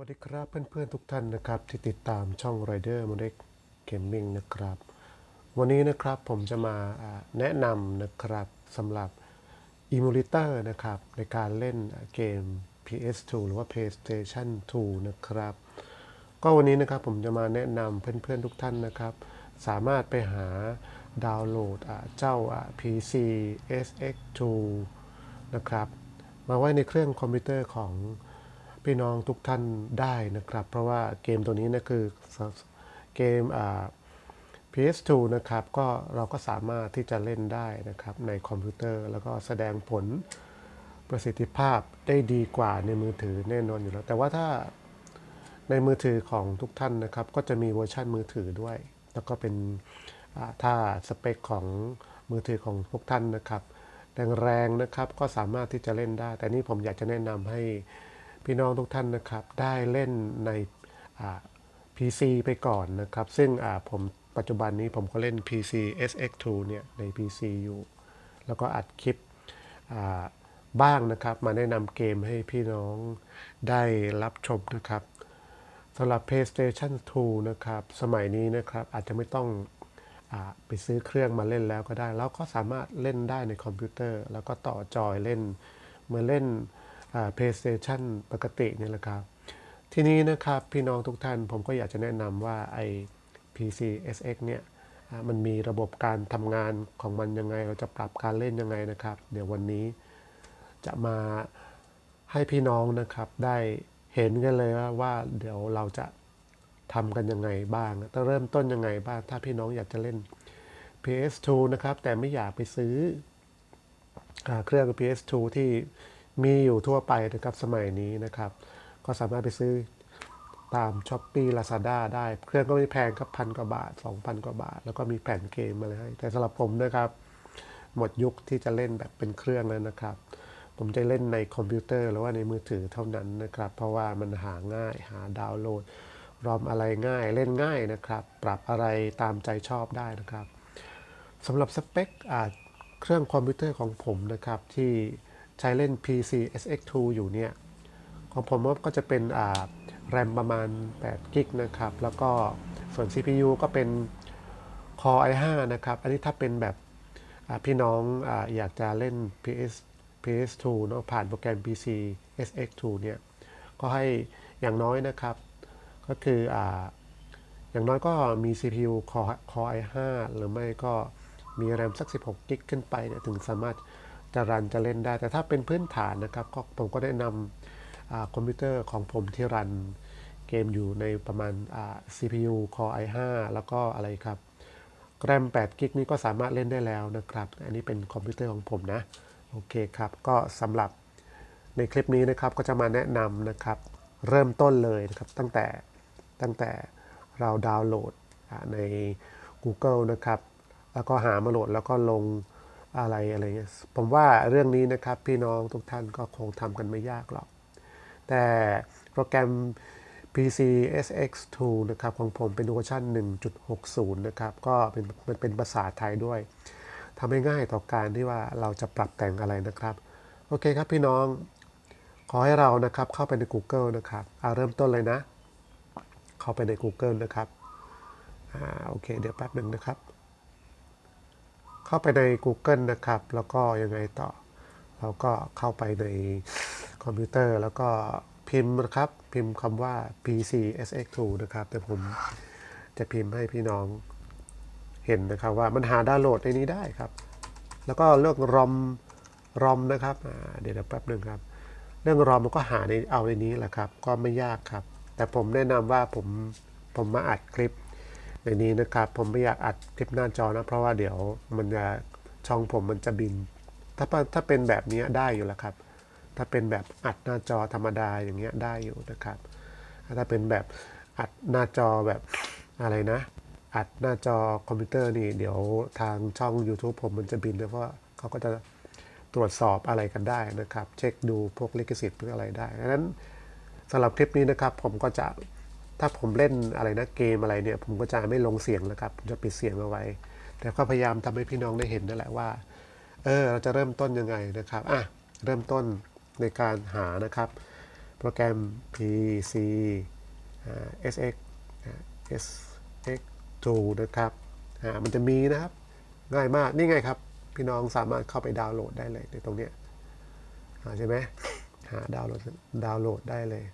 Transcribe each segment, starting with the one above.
วัสดีครับเพื่อนๆทุกท่านนะครับ ที่ติดตามช่อง Rider m o d e l Gaming นะครับ วันนี้นะครับผมจะมาแนะนำนะครับสำหรับ Emulator นะครับในการเล่นเกม PS2 หรือว่า PlayStation 2 นะครับ ก็วันนี้นะครับผมจะมาแนะนำเพื่อนๆทุกท่านนะครับ สามารถไปหาดาวน์โหลดเจ้าอ่า PC SX2 นะครับ มาไว้ในเครื่องคอมพิวเตอร์ของ พี่น้องทุกท่านได้นะครับ เพราะว่าเกมตัวนี้นะคือเกม PS2 นะครับก็เราก็สามารถที่จะเล่นได้นะครับในคอมพิวเตอร์ แล้วก็แสดงผลประสิทธิภาพได้ดีกว่าในมือถือแน่นอนอยู่แล้ว แต่ว่าถ้าในมือถือของทุกท่านนะครับ ก็จะมีเวอร์ชันมือถือด้วย แล้วก็เป็นถ้าสเปคของมือถือของพวกท่านนะครับแรงๆนะครับก็สามารถที่จะเล่นได้ แต่นี่ผมอยากจะแนะนำให้ พี่น้องทุกท่านนะครับ ได้เล่นใน PC ไปก่อนนะครับ ซึ่งผมปัจจุบันนี้ผมก็เล่น PC SX2 เนี่ยใน PC อยู่ แล้วก็อัดคลิปบ้างนะครับ มาแนะนำเกมให้พี่น้องได้รับชมนะครับสำหรับ PlayStation 2 นะครับ สมัยนี้นะครับอาจจะไม่ต้องอไปซื้อเครื่องมาเล่นแล้วก็ได้ แล้วก็สามารถเล่นได้ในคอมพิวเตอร์ แล้วก็ต่อจอยเล่น เมือเล่น PlayStation ปกตินี่แหละครับ ทีนี้นะครับพี่น้องทุกท่านผมก็อยากจะแนะนำว่าไอ้ PC SX เนี่ยมันมีระบบการทำงานของมันยังไง เราจะปรับการเล่นยังไงนะครับ เดี๋ยววันนี้จะมาให้พี่น้องนะครับได้เห็นกันเลยว่าว่าเดี๋ยวเราจะทำกันยังไงบ้างต้องเริ่มต้นยังไงบ้าง ถ้าพี่น้องอยากจะเล่น PS2 นะครับ แต่ไม่อยากไปซื้ออเครื่อง PS2 ที่ มีอยู่ทั่วไปนะครับสมัยนี้นะครับ ก็สามารถไปซื้อตาม s h อ p e e Lazada ได้ เครื่องก็ไม่แพงครับพันกว่าบาท 2,000 กว่าบาท แล้วก็มีแผ่นเกมมาเลยให้แต่สำหรับผมนะครับ หมดยุคที่จะเล่นแบบเป็นเครื่องแล้วนะครับ ผมจะเล่นในคอมพิวเตอร์หรือว่าในมือถือเท่านั้นนะครับ เพราะว่ามันหาง่ายหาดาวน์โหลดรอมอะไรง่ายเล่นง่ายนะครับ ปรับอะไรตามใจชอบได้นะครับสำหรับสเปคเครื่องคอมพิวเตอร์ของผมนะครับที่ ใช้เล่น PC SX2 อยู่เนี่ย ของผมก็จะเป็นอ่าแรมประมาณ8กิกนะครับ แล้วก็ส่วน CPU ก็เป็น Core i5 นะครับ อันนี้ถ้าเป็นแบบพี่น้องออยากจะเล่น PS PS2 เนอะผ่านโปรแกรม PC SX2 เนี่ย ก็ให้อย่างน้อยนะครับ ก็คืออ่าอย่างน้อยก็มี CPU Core Core i5 หรือไม่ก็มีแรมสัก 16 กิกขึ้นไปเนี่ยถึงสามารถ จะรันจะเล่นได้ แต่ถ้าเป็นพื้นฐานนะครับก็ผมก็แนะนำอคอมพิวเตอร์ของผมที่รันเกมอยู่ในประมาณ CPU Core i5 แล้วก็อะไรครับแกรม8กิกนี้ก็สามารถเล่นได้แล้วนะครับ อันนี้เป็นคอมพิวเตอร์ของผมนะ โอเคครับ ก็สำหรับในคลิปนี้นะครับก็จะมาแนะนำนะครับ เริ่มต้นเลยนะครับ ตั้งแต่ตั้งแต่เราดาวน์โหลดใน Google นะครับ แล้วก็หามาโหลดแล้วก็ลง อะไรอะไรเงี้ยผมว่าเรื่องนี้นะครับพี่น้องทุกท่านก็คงทำกันไม่ยากหรอก แต่โปรแกรม PC SX2 นะครับของผมเป็นเวอร์ชัน1.60 นะครับ ก็เป็นมันเป็นภาษาไทยด้วยทำให้ง่ายต่อการที่ว่าเราจะปรับแต่งอะไรนะครับ โอเคครับพี่น้อง ขอให้เรานะครับเข้าไปใน Google นะครับเอาเริ่มต้นเลยนะ เข้าไปใน Google นะครับอ่าโอเค เดี๋ยวแป๊บหนึ่งนะครับ เข้าไปใน Google นะครับ แล้วก็ยังไงต่อ เราก็เข้าไปในคอมพิวเตอร์ แล้วก็พิมพ์นะครับ พิมพ์คำว่า PC SX2 นะครับแต่ผมจะพิมพ์ให้พี่น้องเห็นนะครับว่ามันหาดาวน์โหลดในนี้ได้ครับ แล้วก็เรื่องรอมรอมนะครับเดี๋ยวแป๊บหนึ่งครับ เรื่องรอมมันก็หาในเอาในนี้แหละครับ ก็ไม่ยากครับ แต่ผมแนะนำว่าผมผมมาอัดคลิป ในนี้นะครับ ผมไม่อยากอัดคลิปหน้าจอนะ เพราะว่าเดี๋ยวมันจะช่องผมมันจะบิน ถ้าถ้าเป็นแบบนี้ได้อยู่แล้วครับ ถ้าเป็นแบบอัดหน้าจอธรรมดาอย่างเงี้ยได้อยู่นะครับ ถ้าเป็นแบบอัดหน้าจอแบบอะไรนะ อัดหน้าจอคอมพิวเตอร์นี่เดี๋ยวทางช่อง YouTube ผมมันจะบินนะเพราะว่าเขาก็จะตรวจสอบอะไรกันได้นะครับ เช็คดูพวกลิขสิทธิ์เพื่ออะไรได้ดังนั้นสำหรับคลิปนี้นะครับผมก็จะ ถ้าผมเล่นอะไรนะเกมอะไรเนี่ยผมก็จะไม่ลงเสียงนะครับผมจะปิดเสียงเอาไว้ แต่ก็พยายามทำให้พี่น้องได้เห็นนั่นแหละว่าเออเราจะเริ่มต้นยังไงนะครับอะเริ่มต้นในการหานะครับ โปรแกรม PC SX SX2 นะครับอ่ามันจะมีนะครับ ง่ายมากนี่ไงครับ พี่น้องสามารถเข้าไปดาวน์โหลดได้เลยในตรงเนี้ยอ่าใช่ไหมหาดาวน์โหลดดาวน์โหลดได้เลย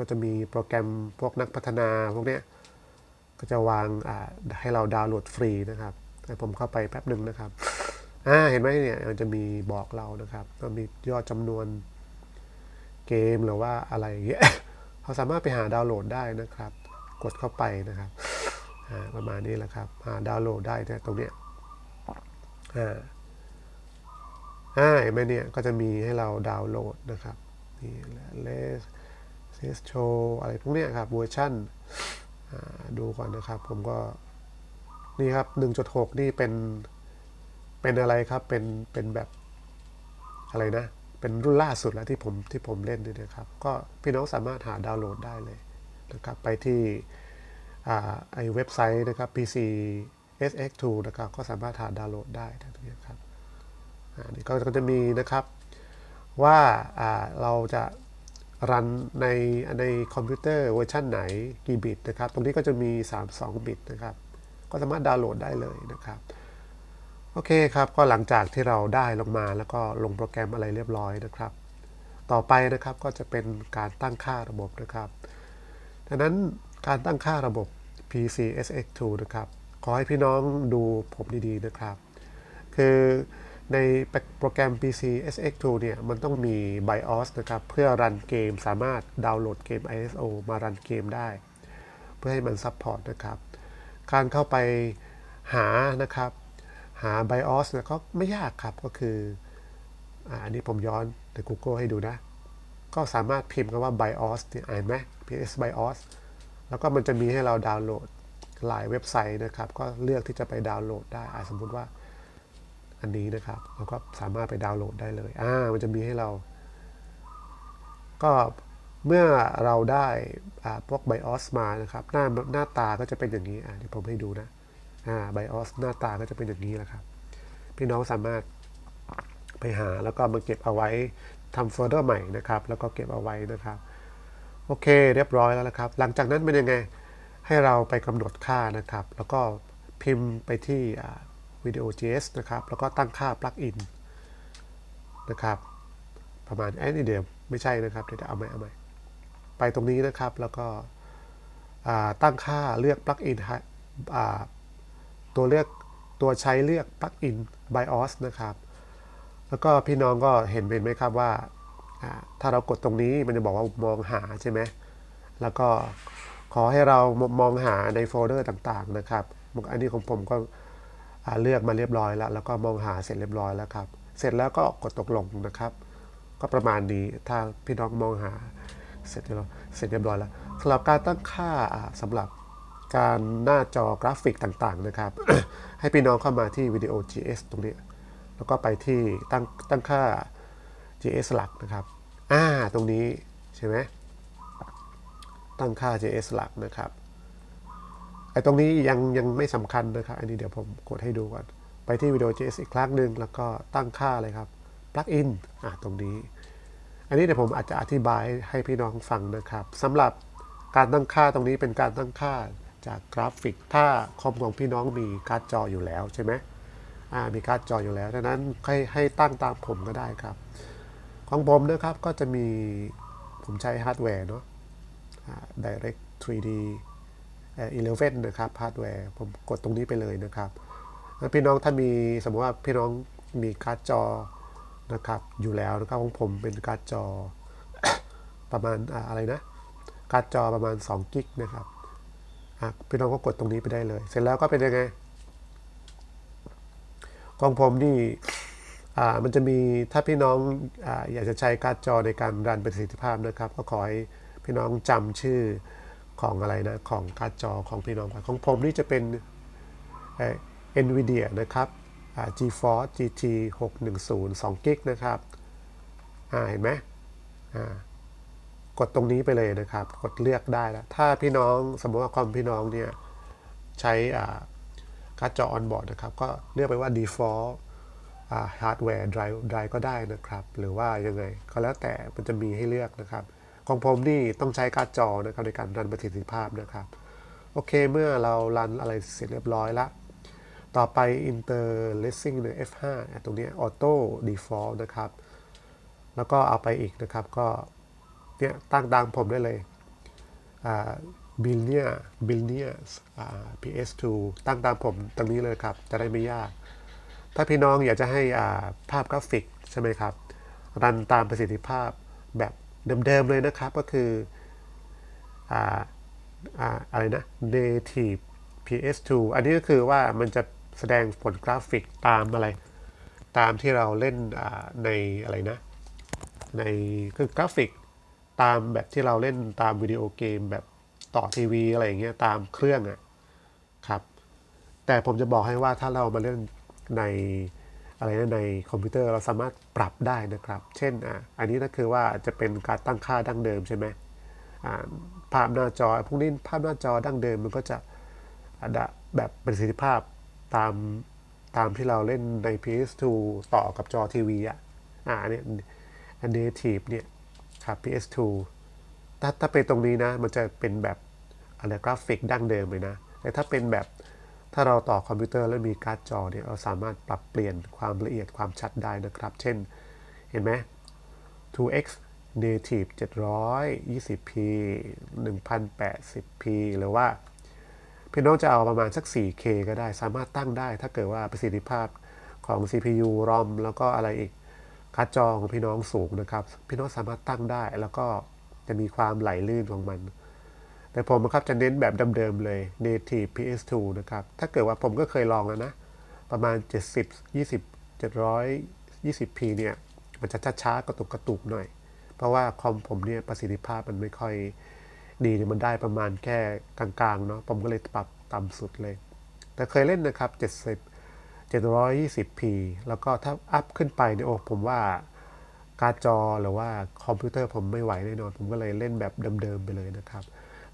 ก็จะมีโปรแกรมพวกนักพัฒนาพวกเนี้ยก็จะวางให้เราดาวน์โหลดฟรีนะครับให้ผมเข้าไปแป๊บหนึ่งนะครับอ่าเห็นไหมเนี่ยมันจะมีบอกเรานะครับก็มียอดจำนวนเกมหรือว่าอะไรอย่างเงี้ยเราสามารถไปหาดาวน์โหลดได้นะครับ กดเข้าไปนะครับอ่าประมาณนี้แหละครับหาดาวน์โหลดได้นี่ยตรงเนี้ยอ่าอ่าเห็นไหมเนี่ยก็จะมีให้เราดาวน์โหลดนะครับนี่เลส ซสโชอะไรพวกนี้ครับเวอร์ชันดูก่อนนะครับ ผมก็ นี่ครับ 1.6 นี่เป็น เป็นอะไรครับ เป็น เป็นแบบอะไรนะ เป็นรุ่นล่าสุดแล้วที่ผมที่ผมเล่นนี่นะครับ ก็พี่น้องสามารถหาดาวน์โหลดได้เลยนะครับ ไปที่อไอเว็บไซต์นะครับ PC SX2 นะครับ ก็สามารถหาดาวน์โหลดได้ทั้งนี้ครับอ่านี่ก็ก็จะมีนะครับว่าอ่าเราจะ รันในในคอมพิวเตอร์เวอร์ชันไหนกี่บิตนะครับ ตรงนี้ก็จะมี 32 บิตนะครับ ก็สามารถดาวน์โหลดได้เลยนะครับ โอเคครับ ก็หลังจากที่เราได้ลงมาแล้วก็ลงโปรแกรมอะไรเรียบร้อยนะครับ ต่อไปนะครับก็จะเป็นการตั้งค่าระบบนะครับดังนั้นการตั้งค่าระบบ PC SX2 นะครับ ขอให้พี่น้องดูผมดีๆนะครับ คือ ในโปรแกรม PC SX2 เนี่ยมันต้องมี BIOS นะครับ เพื่อรันเกมสามารถดาวน์โหลดเกม ISO มารันเกมได้ เพื่อให้มันซัพพอร์ตนะครับ การเข้าไปหานะครับ หา BIOS นะก็ไม่ยากครับก็คืออ,อันนี้ผมย้อนใน Google ให้ดูนะ ก็สามารถพิมพ์คำว่า BIOS เนี่ยอ่านไหม PS BIOS แล้วก็มันจะมีให้เราดาวน์โหลดหลายเว็บไซต์นะครับ ก็เลือกที่จะไปดาวน์โหลดได้สมมุติว่า อันนี้นะครับเราก็สามารถไปดาวน์โหลดได้เลยอ่ามันจะมีให้เรา ก็เมื่อเราได้อ่าพวก BIOS มานะครับ หน้าหน้าตาก็จะเป็นอย่างนี้อ่าเดี๋ยวผมให้ดูนะอ่า BIOS หน้าตาก็จะเป็นอย่างนี้แหละครับ พี่น้องสามารถไปหาแล้วก็มาเก็บเอาไว้ทำโฟลเดอร์ใหม่นะครับ แล้วก็เก็บเอาไว้นะครับ โอเค เรียบร้อยแล้วนะครับ หลังจากนั้นเป็นยังไงให้เราไปกำหนดค่านะครับ แล้วก็พิมพ์ไปที่ วิดีโอ JS นะครับ แล้วก็ตั้งค่า plugin นะครับ ประมาณแอนนี่เดียวไม่ใช่นะครับ เดี๋ยวจะเอาใหม่เอาใหม่ ไปตรงนี้นะครับ แล้วก็ตั้งค่าเลือก plugin ฮะอ่าตัวเลือกตัวใช้เลือก plugin BIOS นะครับ แล้วก็พี่น้องก็เห็นเป็นไหมครับว่า ถ้าเรากดตรงนี้มันจะบอกว่ามองหาใช่ไหม แล้วก็ขอให้เรามองหาในโฟลเดอร์ต่างๆนะครับ อันนี้ของผมก็ เลือกมาเรียบร้อยแล้ว แล้วก็มองหาเสร็จเรียบร้อยแล้วครับ เสร็จแล้วก็กดตกลงนะครับ ก็ประมาณนี้ถ้าพี่น้องมองหาเสร็จเรียบร้อยเสร็จเรียบร้อยแล้วสำหรับการตั้งค่าอ่าสำหรับการหน้าจอกราฟิกต่างๆนะครับ ให้พี่น้องเข้ามาที่วิดีโอ GS ตรงนี้ แล้วก็ไปที่ตั้งตั้งค่า JS หลักนะครับอ่าตรงนี้ใช่ไหมตั้งค่า JS หลักนะครับ อ้ตรงนี้ยังยังไม่สำคัญนะครับ อันนี้เดี๋ยวผมกดให้ดูก่อน ไปที่วิดีโอ JS อีกครั้งหนึ่งแล้วก็ตั้งค่าเลยครับ plugin อ่าตรงนี้ อันนี้เดี๋ยวผมอาจจะอธิบายให้พี่น้องฟังนะครับสำหรับการตั้งค่าตรงนี้เป็นการตั้งค่าจากกราฟิก ถ้าคอมของพี่น้องมีการ์ดจออยู่แล้วใช่ไหมอ่ามีการ์ดจออยู่แล้วดังนั้นให้ให้ตั้งตามผมก็ได้ครับ ของผมนะครับก็จะมีผมใช้ฮาร์ดแวร์เนาะ Direct 3D 11นะครับฮาร์ดแวร์ผมกดตรงนี้ไปเลยนะครับพี่น้องถ้ามีสมมติว่าพี่น้องมีการ์ดจอนะครับอยู่แล้วนะครับของผมเป็นการ์ดจอประมาณอะไรนะการ์ดจอประมาณ2กิกนะครับพี่น้องก็กดตรงนี้ไปได้เลย เสร็จแล้วก็เป็นยังไงของผมนี่อ่ามันจะมีถ้าพี่น้องออยากจะใช้การ์ดจอในการรันประสิทธิภาพนะครับ ก็ขอให้พี่น้องจำชื่อ ของอะไรนะของการ์ดจอของพี่น้องก่อนของผมนี่จะเป็นเอ่อ NVIDIA นะครับอ่า GeForce GT 610 2กิกนะครับเห็นไหมกดตรงนี้ไปเลยนะครับ กดเลือกได้แล้วถ้าพี่น้องสมมติว่าคอมพี่น้องเนี่ยใช้การ์ดจอ on board นะครับ ก็เลือกไปว่า default ฮาร์ดแวร์ drive drive ก็ได้นะครับ หรือว่ายังไงก็แล้วแต่มันจะมีให้เลือกนะครับ ของผมนี่ต้องใช้การ์ดจอนะครับในการรันประสิทธิภาพนะครับโอเคเมื่อเรารันอะไรเสร็จเรียบร้อยละต่อไป interlacing ใน F5 อะตรงนี้ auto default นะครับ แล้วก็เอาไปอีกนะครับก็เนี่ยตั้งตามผมได้เลยบิลเนียบิลเนีย PS2 ตั้งตามผมตรงนี้เลยครับ จะได้ไม่ยาก ถ้าพี่น้องอยากจะให้ภาพกราฟิกใช่ไหมครับ รันตามประสิทธิภาพแบบ เดิมๆเลยนะครับก็คืออ่าอ่าอะไรนะ native PS2 อันนี้ก็คือว่ามันจะแสดงผลกราฟิกตามอะไร ตามที่เราเล่นในอะไรนะ ในคือกราฟิกตามแบบที่เราเล่นตามวิดีโอเกมแบบต่อทีวีอะไรอย่างเงี้ยตามเครื่องอะครับ แต่ผมจะบอกให้ว่าถ้าเรามาเล่นใน อะไรนะในคอมพิวเตอร์เราสามารถปรับได้นะครับ เช่นอะอันนี้ก็คือว่าจะเป็นการตั้งค่าดั้งเดิมใช่ไหมอ่าภาพหน้าจอพวกนี้ภาพหน้าจอดั้งเดิมมันก็จะแบบประสิทธิภาพตามตามที่เราเล่นใน PS2 ต่อกับจอทีวีอะอ่าอันนี้ native เนี่ยครับ PS2 ถ้าถ้าเป็นตรงนี้นะ มันจะเป็นแบบอะไรกราฟิกดั้งเดิมเลยนะ แต่ถ้าเป็นแบบ ถ้าเราต่อคอมพิวเตอร์แล้วมีการ์ดจอเนี่ยเราสามารถปรับเปลี่ยนความละเอียดความชัดได้นะครับ เช่น เห็นไหม 2x native 720p 1080p หรือว่าพี่น้องจะเอาประมาณสัก 4K ก็ได้ สามารถตั้งได้ ถ้าเกิดว่าประสิทธิภาพของ CPU ROM แล้วก็อะไรอีกการ์ดจอของพี่น้องสูงนะครับ พี่น้องสามารถตั้งได้ แล้วก็จะมีความไหลลื่นของมัน แต่ผมนะครับจะเน้นแบบเดิมๆเลย native PS2 นะครับ ถ้าเกิดว่าผมก็เคยลองแล้วนะ ประมาณ 70 20 720p เนี่ย มันจะช้าๆกระตุกกระตุกหน่อย เพราะว่าคอมผมเนี่ยประสิทธิภาพมันไม่ค่อยดีเนี่ยมันได้ประมาณแค่กลางๆเนาะ ผมก็เลยปรับต่ำสุดเลย แต่เคยเล่นนะครับ 70 720p แล้วก็ถ้าอัพขึ้นไปเนี่ยโอ้ผมว่าการ์ดจอหรือว่าคอมพิวเตอร์ผมไม่ไหวแน่นอน ผมก็เลยเล่นแบบเดิมๆไปเลยนะครับ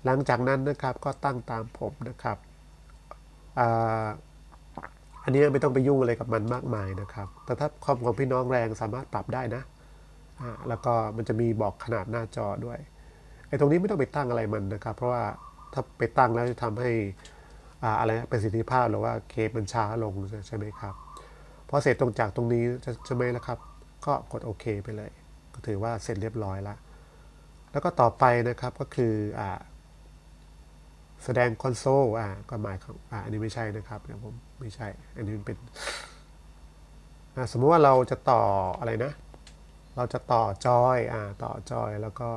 หลังจากนั้นนะครับก็ตั้งตามผมนะครับอันนี้ไม่ต้องไปยุ่งอะไรกับมันมากมายนะครับ แต่ถ้าคอมของพี่น้องแรงสามารถปรับได้นะแล้วก็มันจะมีบอกขนาดหน้าจอด้วยไอ้ตรงนี้ไม่ต้องไปตั้งอะไรมันนะครับ เพราะว่าถ้าไปตั้งแล้วจะทำให้อะไรประสิทธิภาพหรือว่าเกมมันช้าลงใช่ไหมครับพอเสร็จตรงจากตรงนี้จะใช่ไหมล่ะครับ ก็กดโอเคไปเลย ก็ถือว่าเสร็จเรียบร้อยล้วแล้วก็ต่อไปนะครับก็คืออ่า แสดงคอนโซลอ่าก็หมายของอ่าอันนี้ไม่ใช่นะครับเดี๋ยวผมไม่ใช่ อันนี้เป็นอ่าสมมุติว่าเราจะต่ออะไรนะ เราจะต่อจอยอ่าต่อจอยแล้วก็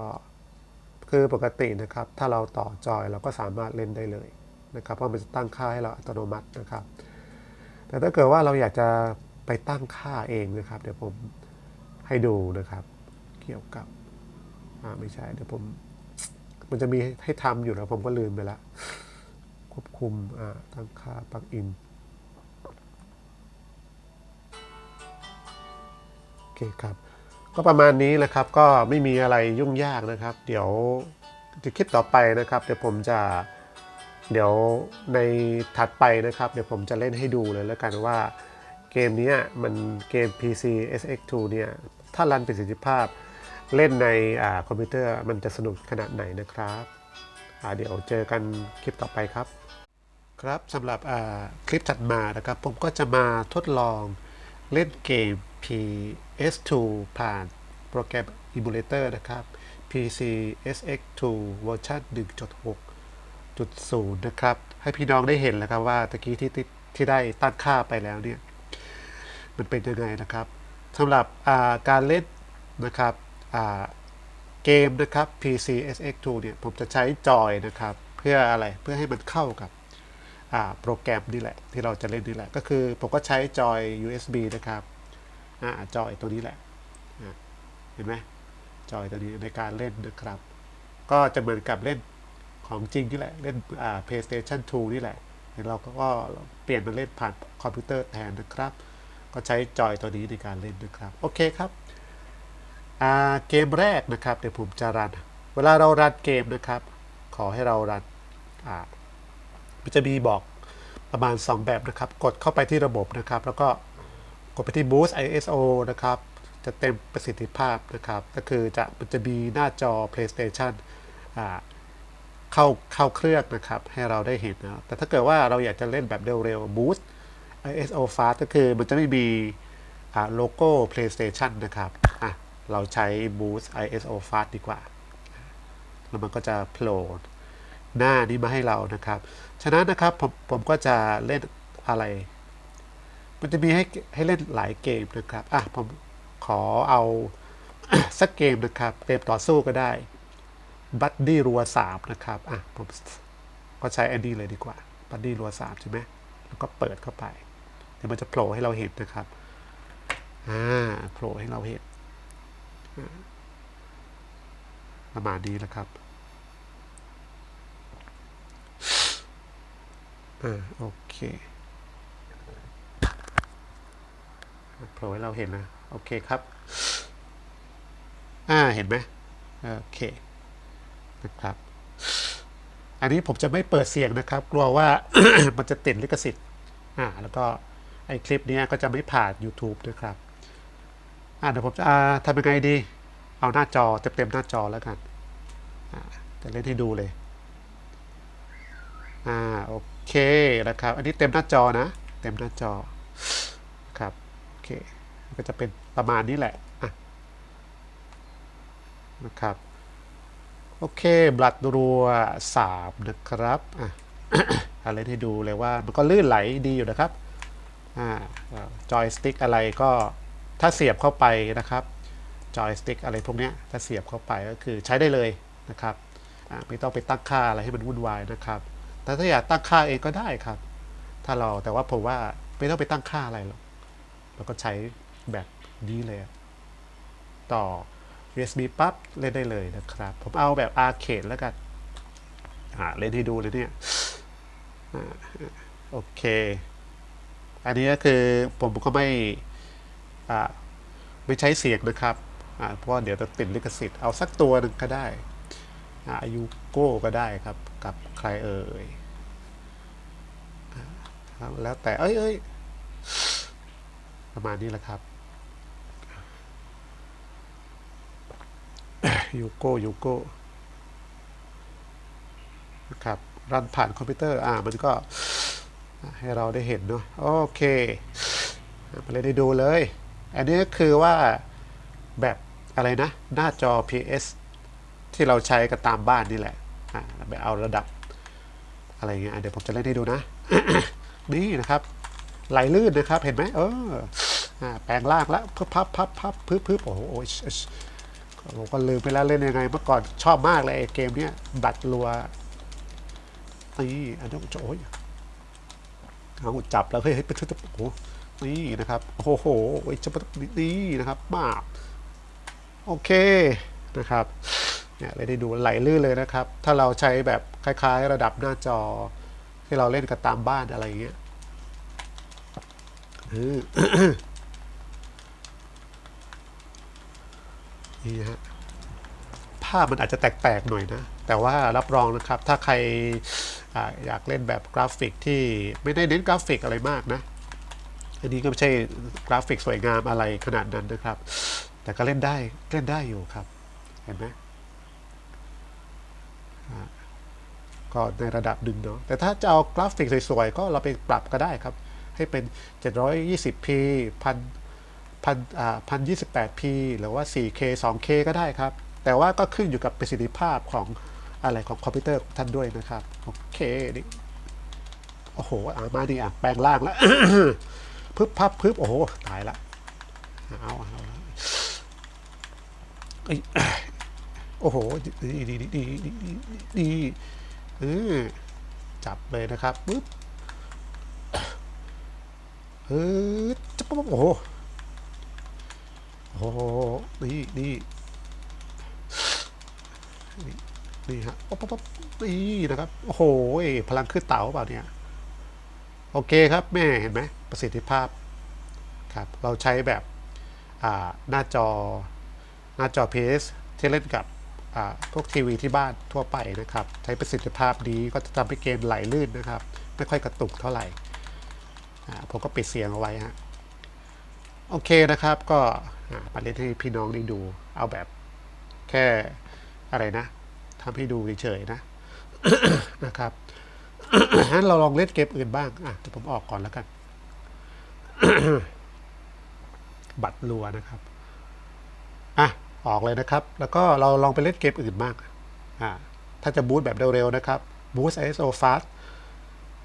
คือปกตินะครับ ถ้าเราต่อจอยเราก็สามารถเล่นได้เลยนะครับ เพราะมันจะตั้งค่าให้เราอัตโนมัตินะครับ แต่ถ้าเกิดว่าเราอยากจะไปตั้งค่าเองนะครับ เดี๋ยวผมให้ดูนะครับ เกี่ยวกับ อ่าไม่ใช่ เดี๋ยวผม มันจะมีให้ทำอยู่นะผมก็ลืมไปแล้วควบคุมตั้งค่าปลั๊กอินโอเคครับ ก็ประมาณนี้แหละครับ ก็ไม่มีอะไรยุ่งยากนะครับ เดี๋ยวจะคลิปต่อไปนะครับ เดี๋ยวผมจะเดี๋ยวในถัดไปนะครับ เดี๋ยวผมจะเล่นให้ดูเลยแล้วกันว่าเกมนี้มันเกม PC SX2 เนี่ย ถ้ารันประสิทธิภาพ เล่นในคอมพิวเตอร์มันจะสนุกขนาดไหนนะครับเดี๋ยวเจอกันคลิปต่อไปครับ ครับสำหรับคลิปถัดมานะครับ ผมก็จะมาทดลองเล่นเกม PS2 ผ่านโปรแกรม Emulator นะครับ PC SX2 เวอร์ชัน1.6.0 นะครับ ให้พี่น้องได้เห็นแล้วครับว่าตะกี้ที่ที่ได้ตั้งค่าไปแล้วเนี่ย มันเป็นยังไงนะครับสำหรับการเล่นนะครับ เกมนะครับ PC SX2 เนี่ยผมจะใช้จอยนะครับ เพื่ออะไรเพื่อให้มันเข้ากับโปรแกรมนี่แหละ ที่เราจะเล่นนี่แหละ ก็คือผมก็ใช้จอย USB นะครับจอยตัวนี้แหละเห็นไหมจอยตัวนี้ในการเล่นนะครับ ก็จะเหมือนกับเล่นของจริงนี่แหละ เล่น PlayStation 2 นี่แหละเราก็เปลี่ยนมาเล่นผ่านคอมพิวเตอร์แทนนะครับ ก็ใช้จอยตัวนี้ในการเล่นนะครับ โอเคครับ เกมแรกนะครับเดี๋ยวผมจะรัน เวลาเรารันเกมนะครับ ขอให้เรารันมันจะมีบอกประมาณ 2 แบบนะครับ กดเข้าไปที่ระบบนะครับ แล้วก็กดไปที่ Boost ISO นะครับ จะเต็มประสิทธิภาพนะครับ ก็คือจะมันจะมีหน้าจอ PlayStation อเข้าเข้าเครื่องนะครับ ให้เราได้เห็นนะ แต่ถ้าเกิดว่าเราอยากจะเล่นแบบเร็วๆ Boost ISO Fast ก็คือมันจะไม่มีโลโก้ PlayStation นะครับอะ เราใช้ Boost ISO Fast ดีกว่า แล้วมันก็จะโผล่หน้านี้มาให้เรานะครับ ฉะนั้นนะครับผมผมก็จะเล่นอะไร มันจะมีให้ให้เล่นหลายเกมนะครับ อะผมขอเอาสักเกมนะครับ เกมต่อสู้ก็ได้ บัดดี้รัวสามนะครับ อะผมก็ใช้อันนี้เลยดีกว่า บัดดี้รัวสามใช่ไหมแล้วก็เปิดเข้าไป เดี๋ยวมันจะโผล่ให้เราเห็นนะครับ อ่า โผล่ให้เราเห็น ประมาณนี้นะครับอ่าโอเคโผล่ให้เราเห็นนะ โอเคครับ อ่า เห็นไหมโอเค นะครับ อันนี้ผมจะไม่เปิดเสียงนะครับ กลัวว่ามันจะติดลิขสิทธิ์ อ่า แล้วก็ไอคลิปนี้ก็จะไม่ผ่าน YouTube นะครับ เดี๋ยวผมจะทำยังไงดี เอาหน้าจอเต็มๆหน้าจอแล้วกันจะเล่นให้ดูเลย อ่าโอเคนะครับ อันนี้เต็มหน้าจอนะ เต็มหน้าจอ ครับ โอเค ก็จะเป็นประมาณนี้แหละอะนะครับ โอเค บลัดรัวสามนะครับ อะอะไรให้ดูเลยว่ามันก็ลื่นไหลดีอยู่นะครับ อ่า จอยสติ๊กอะไรก็ ถ้าเสียบเข้าไปนะครับจอยสติ๊กอะไรพวกนี้ถ้าเสียบเข้าไปก็คือใช้ได้เลยนะครับไม่ต้องไปตั้งค่าอะไรให้มันวุ่นวายนะครับแต่ถ้าอยากตั้งค่าเองก็ได้ครับ ถ้าเราแต่ว่าผมว่าไม่ต้องไปตั้งค่าอะไรหรอกเราก็ใช้แบบนี้เลย ต่อ USB ปั๊บเล่นได้เลยนะครับ ผมเอาแบบอาร์เคดแล้วกันเล่นให้ดูเลยเนี่ยอโอเค อันนี้ก็คือผมก็ไม่ ไม่ใช้เสียงนะครับเพราะว่าเดี๋ยวจะติดลิขสิทธิ์เอาสักตัวหนึ่งก็ได้อายุโก้ก็ได้ครับ กับใครเอ่ยแล้วแต่เอ้ยเอ้ยประมาณนี้แหละครับยูโก้ยูโก้นะครับรันผ่านคอมพิวเตอร์ อ่า มันก็ให้เราได้เห็นเนาะโอเคมาเลยได้ดูเลย อันนี้คือว่าแบบอะไรนะ หน้าจอ PS ที่เราใช้กันตามบ้านนี่แหละไปเอาระดับอะไรเงี้ยเดี๋ยวผมจะเล่นให้ดูนะ นี่นะครับ ไหลลื่นนะครับเห็นไหมเอออ่าแปลงร่างแล้วพับพับพับพับพึบพึบโอ้โหโอ้ยผมก็ลืมไปแล้วเล่นยังไงเมื่อก่อนชอบมากเลยเกมเนี้ยบัตรรัวนี่อันนี้จะโอ้ยเอาจับแล้วเฮ้ยเฮ้ยไปเถอะโอ้โห นี่นะครับโอ้โหโอ้ยจะนี่นะครับมาโอเคนะครับเนี่ยเลยได้ดูไหลลื่นเลยนะครับ ถ้าเราใช้แบบคล้ายๆ ระดับหน้าจอที่เราเล่นกันตามบ้านอะไรอย่างเงี้ยนี่ฮะภาพมันอาจจะแตกๆหน่อยนะ แต่ว่ารับรองนะครับ ถ้าใครออยากเล่นแบบกราฟิกที่ไม่ได้เน้นกราฟิกอะไรมากนะ อันนี้ก็ไม่ใช่กราฟิกสวยงามอะไรขนาดนั้นนะครับ แต่ก็เล่นได้เล่นได้อยู่ครับ เห็นไหมก็ในระดับหนึ่งเนาะแต่ถ้าจะเอากราฟิกสวยๆ ก็เราไปปรับก็ได้ครับ ให้เป็น 720p พันพันอ่าพันยี่สิบแปดพีหรือว่า 4K 2K ก็ได้ครับ แต่ว่าก็ขึ้นอยู่กับประสิทธิภาพของอะไรของคอมพิวเตอร์ท่านด้วยนะครับ โอเคนี่โอ้โหอามาดิอะแปลงร่างแล้ว พึบพับพึบโอ้โห ตายละเอาเอาเอ้ยโอ้โห ดีดีดีดีดีเออจับเลยนะครับปึ๊บเออจะปุ๊บโอ้โหโอ้โหนี่นี่นี่นี่ฮะป๊อปป๊อปป๊อปนี่นะครับ โอ้โหพลังขึ้นเต่าเปล่าเนี่ย โอเคครับแม่เห็นไหม ประสิทธิภาพครับเราใช้แบบหน้าจอหน้าจอ PS ที่เล่นกับพวกทีวีที่บ้านทั่วไปนะครับ ใช้ประสิทธิภาพดีก็จะทำให้เกมไหลลื่นนะครับ ไม่ค่อยกระตุกเท่าไหร่ผมก็ปิดเสียงเอาไว้ฮะโอเคนะครับก็มาเล่นให้พี่น้องได้ดู เอาแบบแค่อะไรนะทำให้ดูเฉยๆนะนะครับงั้นเราลองเล่นเกมอื่นบ้างอะเดี๋ยวผมออกก่อนแล้วกัน บัตรรัวนะครับ อะ ออกเลยนะครับ แล้วก็เราลองไปเล่นเกมอื่นบ้างอ่าถ้าจะบูตแบบเร็วๆนะครับบูต ISO fast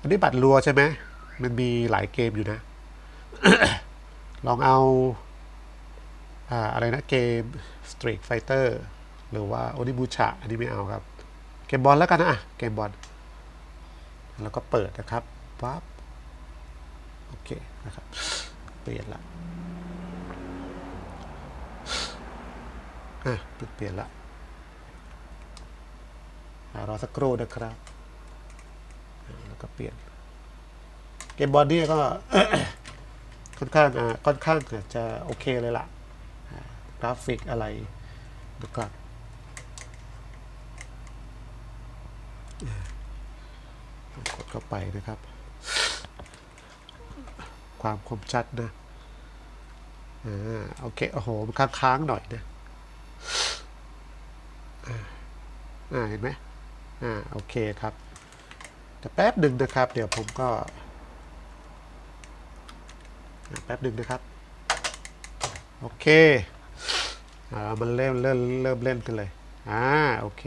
อันนี้บัตรรัวใช่ไหมมันมีหลายเกมอยู่นะ ลองเอาอ่าอะไรนะเกม Street Fighter หรือว่า o n i b u c h a อันนี้ไม่เอาครับ เกมบอลแล้วกันนะอะเกมบอล แล้วก็เปิดนะครับปั๊บ เคนะครับ เปลี่ยนละอะเปลี่ยนละรอสักครู่นะครับ แล้วก็เปลี่ยน เกมบอลนี่ก็ค่อนข้างอ่าค่อนข้างจะโอเคเลยล่ะอ่ากราฟิกอะไรนะครับกดเข้าไปนะครับ ความคมชัดนะอ่าโอเคโอ้โหมันค้างๆหน่อยนะอ่าเห็นไหมอ่าโอเคครับแต่แป๊บหนึ่งนะครับ เดี๋ยวผมก็แป๊บหนึ่งนะครับ โอเคอ่ามันเริ่มเริ่มเริ่มเล่นกันเลยอ่าโอเค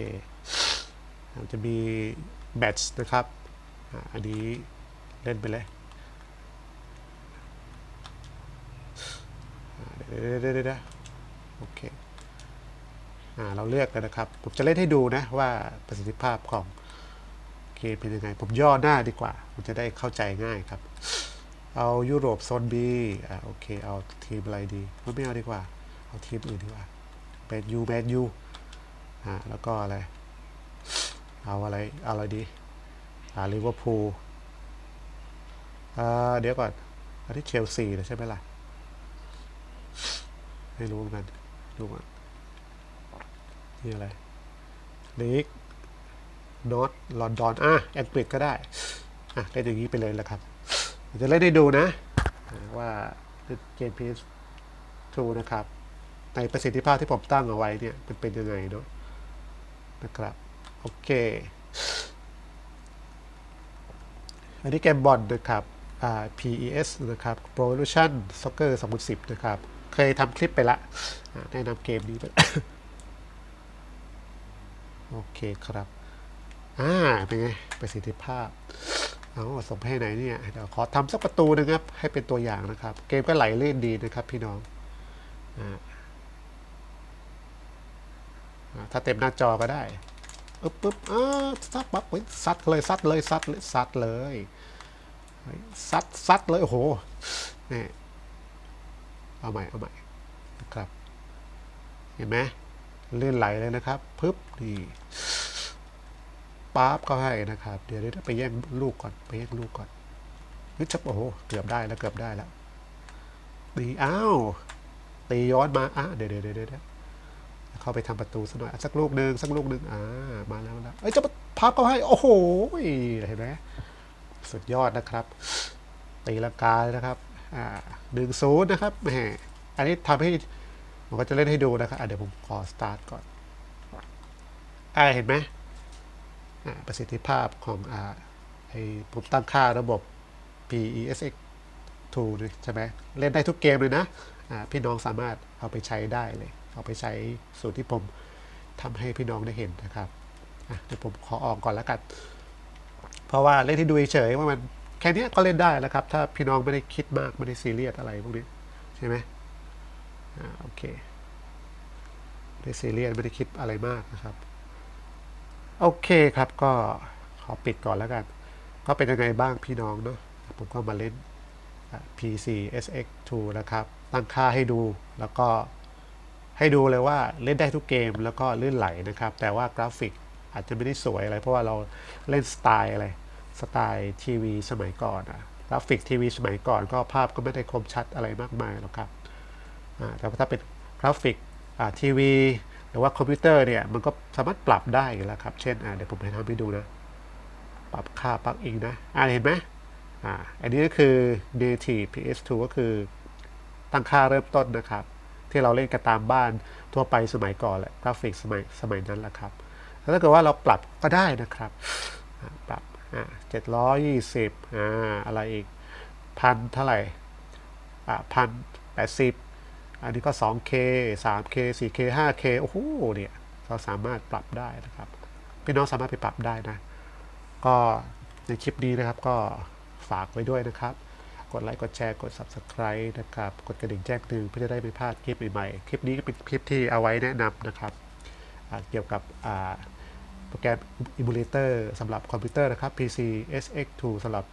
จะมีแบตช์นะครับอ่าอันนี้เล่นไปเลยอ่า เดี๋ยวเดี๋ยวโอเคอ่าเราเลือกกันนะครับ ผมจะเล่นให้ดูนะว่าประสิทธิภาพของเกมเป็นยังไง ผมย่อหน้าดีกว่า มันจะได้เข้าใจง่ายครับ เอายุโรปโซน B อ่าโอเค เอาทีมอะไรดีไม่เอาดีกว่า เอาทีมอื่นดีกว่าแมนยูแมนยูอ่าแล้วก็อะไร เอาอะไร เอาอะไรดีอ่าลิเวอร์พูลอ่าเดี๋ยวก่อนอันที่เชลซีนะใช่ไหมล่ะ ไม่รู้เหมือนกันดูก่อนนี่อะไรลีกโนตลอนดอนอะอังกฤษก็ได้อะเล่นอย่างนี้ไปเลยแหละครับจะเล่นให้ดูนะอ่าว่าเกม PS2 นะครับ ในประสิทธิภาพที่ผมตั้งเอาไว้เนี่ยมันเป็นยังไงเนาะนะครับ โอเค อันนี้เกมบอลนะครับอ่า PES นะครับ Pro Evolution Soccer 2010 นะครับ เคยทำคลิปไปละแนะนำเกมนี้ไปโอเคครับ อ่า เป็นไง ประสิทธิภาพ เอาส่งไปให้ไหนเนี่ย เดี๋ยวขอทำสักประตูหนึงครับ ให้เป็นตัวอย่างนะครับ เกมก็ไหลเล่นดีนะครับพี่น้องอ่าถ้าเต็มหน้าจอก็ได้อึ๊บปึ๊บอ่าซัดปั๊บเฮ้ยซัดเลยซัดเลยซัดเลยซัดเลยเฮ้ยซัดซัดเลย โอ้โหนี่ เอาใหม่เอาใหม่นะครับ เห็นไหมเลื่อนไหลเลยนะครับปึ๊บนี่ป๊าบก็ให้นะครับ เดี๋ยวเดี๋ยวไปแย่งลูกก่อนไปแย่งลูกก่อนนึกชับโอ้โหเกือบได้แล้วเกือบได้แล้วดีอ้าวตีย้อนมาอะเดี๋ยวเดี๋ยวเดี๋ยวเดี๋ยวเข้าไปทำประตูสักหน่อยอะสักลูกหนึ่งสักลูกหนึ่งอ่ามาแล้วมาแล้วเอ้ยจะพับก็ให้ โอ้โหเห็นไหมสุดยอดนะครับ ตีลังกาเลยนะครับอ่า หนึ่งศูนย์นะครับแหมอันนี้ทำให้ผมก็จะเล่นให้ดูนะครับเดี๋ยวผมขอสตาร์ทก่อนอ่าเห็นไหมประสิทธิภาพของอ่าไอผมตั้งค่าระบบ PESX 2ใช่ไหมเล่นได้ทุกเกมเลยนะอ่าพี่น้องสามารถเอาไปใช้ได้เลย เอาไปใช้สูตรที่ผมทำให้พี่น้องได้เห็นนะครับเดี๋ยวผมขอออกก่อนแล้วกัน เพราะว่าเล่นให้ดูเฉยว่ามัน แค่นี้ก็เล่นได้แล้วครับ ถ้าพี่น้องไม่ได้คิดมาก ไม่ได้ซีเรียสอะไรพวกนี้ ใช่ไหมอ่าโอเคไม่ได้ซีเรียสไม่ได้คิดอะไรมากนะครับ โอเคครับก็ขอปิดก่อนแล้วกัน ก็เป็นยังไงบ้างพี่น้องเนาะผมก็มาเล่น PC SX2 นะครับ ตั้งค่าให้ดูแล้วก็ให้ดูเลยว่าเล่นได้ทุกเกมแล้วก็ลื่นไหลนะครับ แต่ว่ากราฟิกอาจจะไม่ได้สวยอะไร เพราะว่าเราเล่นสไตล์อะไร สไตล์ทีวีสมัยก่อนอะกราฟิกทีวีสมัยก่อนก็ภาพก็ไม่ได้คมชัดอะไรมากมายหรอกครับแต่ถ้าเป็นกราฟิกทีวีหรือว่าคอมพิวเตอร์เนี่ยมันก็สามารถปรับได้แล้วครับ เช่นเดี๋ยวผมให้ทำให้ดูนะ ปรับค่าปลั๊กอินนะอ่าเห็นไหมอ่าอันนี้ก็คือ native PS2 ก็คือตั้งค่าเริ่มต้นนะครับ ที่เราเล่นกันตามบ้านทั่วไปสมัยก่อนแหละกราฟิกสมัยสมัยนั้นแหละครับ แล้วถ้าเกิดว่าเราปรับก็ได้นะครับปรับ เจ็ดร้อยยี่สิบอ่าอะไรอีกพันเท่าไหร่อ่าพันแปดสิบอันนี้ก็ 2K 3K 4K 5K โอ้โหเนี่ยเราสามารถปรับได้นะครับ พี่น้องสามารถไปปรับได้นะ ก็ในคลิปนี้นะครับก็ฝากไว้ด้วยนะครับ กดไลค์ กดแชร์ กด Subscribe นะครับ กดกระดิ่งแจ้งเตือนเพื่อจะได้ไม่พลาดคลิปใหม่ๆ คลิปนี้ก็เป็นคลิปที่เอาไว้แนะนำนะครับ เกี่ยวกับอ่า โปรแกรมอิมูเลเตอร์สำหรับคอมพิวเตอร์นะครับ PC SX2 สำหรับ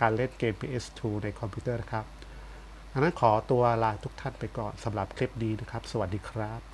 การเล่นเกม PS2 ในคอมพิวเตอร์นะครับดังนั้นขอตัวลาทุกท่านไปก่อนสำหรับคลิปนี้นะครับ สวัสดีครับ